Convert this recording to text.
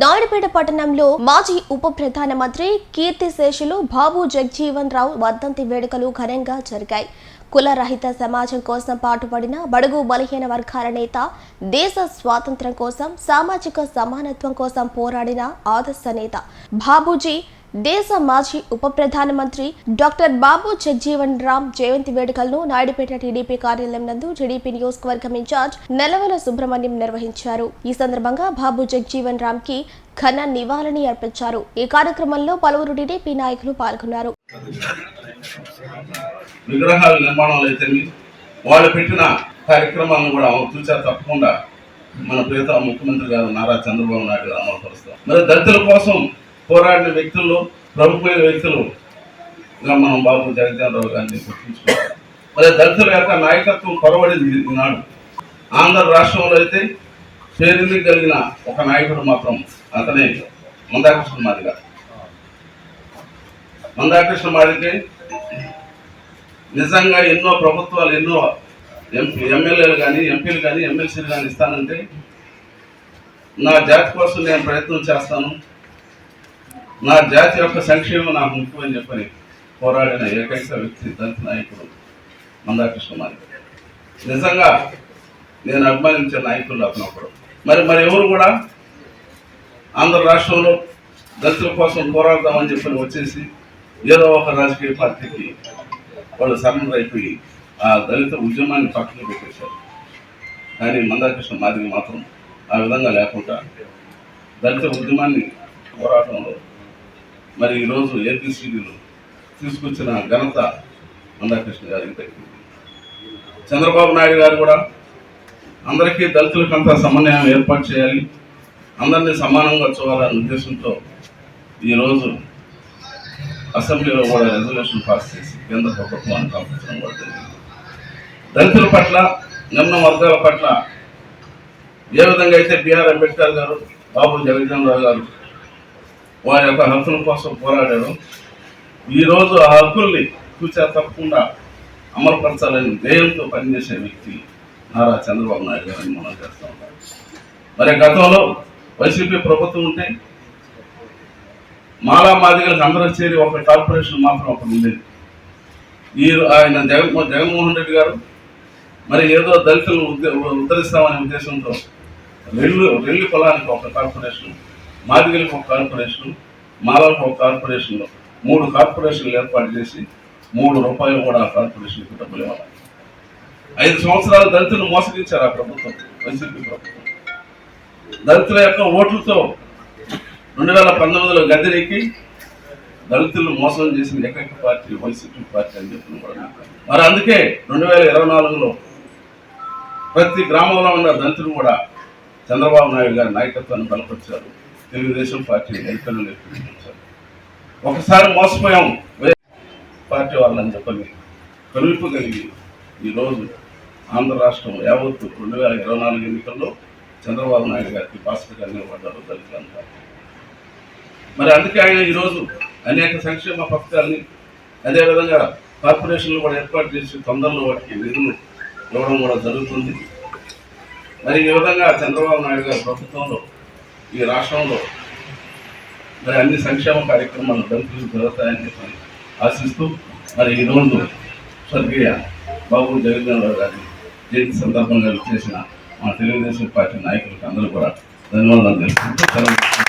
నాయుడుపేట పట్టణంలో మాజీ ఉప ప్రధానమంత్రి కీర్తిశేషులు బాబు జగ్జీవన్ రావు వర్ధంతి వేడుకలు ఘనంగా జరిగాయి. కుల రహిత సమాజం కోసం పాటుపడిన బడుగు బలహీన వర్గాల నేత దేశ స్వాతంత్ర్యం కోసం సామాజిక సమానత్వం కోసం పోరాడిన ఆదర్శ నేత బాబూజీ దేశ మాజీ ఉప ప్రధానమంత్రి డాక్టర్ బాబు జగ్జీవన్ రామ్ జయంతి వేడుకలను నాయుడుపేట టీడీపీ కార్యాలయం నందు టీడీపీ నియోజకవర్గం ఇన్ఛార్జ్ నెలవల సుబ్రహ్మణ్యం నిర్వహించారు. ఈ సందర్భంగా బాబు జగ్జీవన్ రామ్కి ఘన నివాళిని అర్పించారు. ఈ కార్యక్రమంలో పలువురు టీడీపీ నాయకులు పాల్గొన్నారు. విగ్రహాల నిర్మాణాలు అయితే వాళ్ళు పెట్టిన కార్యక్రమాలను కూడా చూసా తప్పకుండా మన ప్రియత ముఖ్యమంత్రి గారు నారా చంద్రబాబు నాయుడు గారు అమలుపరుస్తాం మరి దళితుల కోసం పోరాడిన వ్యక్తులు ప్రముఖమైన వ్యక్తులు. మనం బాబు జగజ్జనరావు గారిని గుర్తుంచుకోవాలి మరి దళితుల యొక్క నాయకత్వం పొరబడింది ఈనాడు. ఆంధ్ర రాష్ట్రంలో అయితే పేరుని కలిగిన ఒక నాయకుడు మాత్రం అతనే. మందాకృష్ణ గారు మందాకృష్ణ మాదికి నిజంగా ఎన్నో ప్రభుత్వాలు ఎన్నో ఎంపీ ఎమ్మెల్యేలు కానీ ఎంపీలు కానీ ఎమ్మెల్సీలు కానీ ఇస్తానంటే నా జాతి కోసం నేను ప్రయత్నం చేస్తాను. నా జాతి యొక్క సంక్షేమం నాకు ముఖ్యమని చెప్పని పోరాడిన ఏకైక వ్యక్తి దళిత నాయకుడు మందాకృష్ణ మాది నిజంగా నేను అభిమానించే నాయకులు అతను ఒకడు. మరి మరి ఎవరు కూడా ఆంధ్ర రాష్ట్రంలో దళితుల కోసం పోరాడదామని చెప్పని వచ్చేసి ఏదో ఒక రాజకీయ పార్టీకి వాళ్ళు సరెండర్ అయిపోయి ఆ దళిత ఉద్యమాన్ని పక్కన పెట్టేశారు. కానీ మందాకృష్ణ మాదిరి మాత్రం ఆ విధంగా లేకుండా దళిత ఉద్యమాన్ని పోరాటంలో మరి ఈరోజు ఏపీసీడీలు తీసుకొచ్చిన ఘనత మందాకృష్ణ గారికి దక్కింది చంద్రబాబు నాయుడు గారు కూడా అందరికీ దళితులకంతా సమన్వయం ఏర్పాటు చేయాలి. అందరినీ సమానంగా చూడాలనే ఉద్దేశంతో ఈరోజు అసెంబ్లీలో కూడా రెజల్యూషన్ పాస్ చేసి కేంద్ర ప్రభుత్వాన్ని పంపించడం కూడా జరిగింది. దళితుల పట్ల నిమ్న వర్గాల పట్ల ఏ విధంగా అయితే బిఆర్ అంబేద్కర్ గారు బాబు జగజ్జనరావు గారు వారి యొక్క హక్కుల కోసం పోరాడారు. ఈరోజు ఆ హక్కుల్ని చూసే తప్పకుండా అమలుపరచాలని ధ్యేయంతో పనిచేసే వ్యక్తి నారా చంద్రబాబు నాయుడు గారిని మనం చేస్తూ ఉంటాం మరి గతంలో వైసీపీ ప్రభుత్వం ఉంటే మాలా మాదిగలకు అందరూ చేరి ఒక కార్పొరేషన్ మాత్రం ఒకటి ఉండేది. ఈ ఆయన జగన్మో జగన్మోహన్ రెడ్డి గారు మరి ఏదో దళితులను ఉద్ధరిస్తామనే ఉద్దేశంతో రెల్లు రెల్లి పొలానికి ఒక కార్పొరేషన్ మాదిగలకు ఒక కార్పొరేషన్ మాలకు ఒక కార్పొరేషన్లో మూడు కార్పొరేషన్లు ఏర్పాటు చేసి మూడు రూపాయలు కూడా ఆ కార్పొరేషన్కి డబ్బులు ఇవ్వాలి ఐదు సంవత్సరాలు దళితులు మోసగించారు ఆ ప్రభుత్వం వైసీపీ ప్రభుత్వం. దళితుల యొక్క ఓట్లతో రెండు వేల పంతొమ్మిదిలో గద్దెనెక్కి దళితులను మోసం చేసిన ఏకైక పార్టీ వైసీపీ పార్టీ అని చెప్పిన కూడా మరి అందుకే రెండు వేల ఇరవై నాలుగులో ప్రతి గ్రామంలో ఉన్న దళితులు కూడా చంద్రబాబు నాయుడు గారి నాయకత్వాన్ని బలపరిచారు. తెలుగుదేశం పార్టీ ఎన్నికలను ఒకసారి మోసపోయాం. పార్టీ వాళ్ళని చెప్పని కనువిప్పు కలిగి ఈరోజు ఆంధ్ర రాష్ట్రం యావత్తు రెండు వేల ఇరవై నాలుగు ఎన్నికల్లో చంద్రబాబు నాయుడు గారికి భాస్కర్గా నిలబడ్డారు దళితులంతా మరి అందుకే ఆయన ఈరోజు అనేక సంక్షేమ పథకాలని అదేవిధంగా కార్పొరేషన్లు కూడా ఏర్పాటు చేసి తొందరలో వాటికి నిధులు ఇవ్వడం కూడా జరుగుతుంది. మరి ఈ విధంగా చంద్రబాబు నాయుడు గారి ప్రభుత్వంలో ఈ రాష్ట్రంలో మరి అన్ని సంక్షేమ కార్యక్రమాలు దళితులు జరుగుతాయని చెప్పి ఆశిస్తూ మరి ఈరోజు స్వర్గీయ బాబు జగన్మోహన్ గారి జయంతి సందర్భంగా చేసిన మా తెలుగుదేశం పార్టీ నాయకులకు అందరూ కూడా ధన్యవాదాలు తెలుపుకుంటూ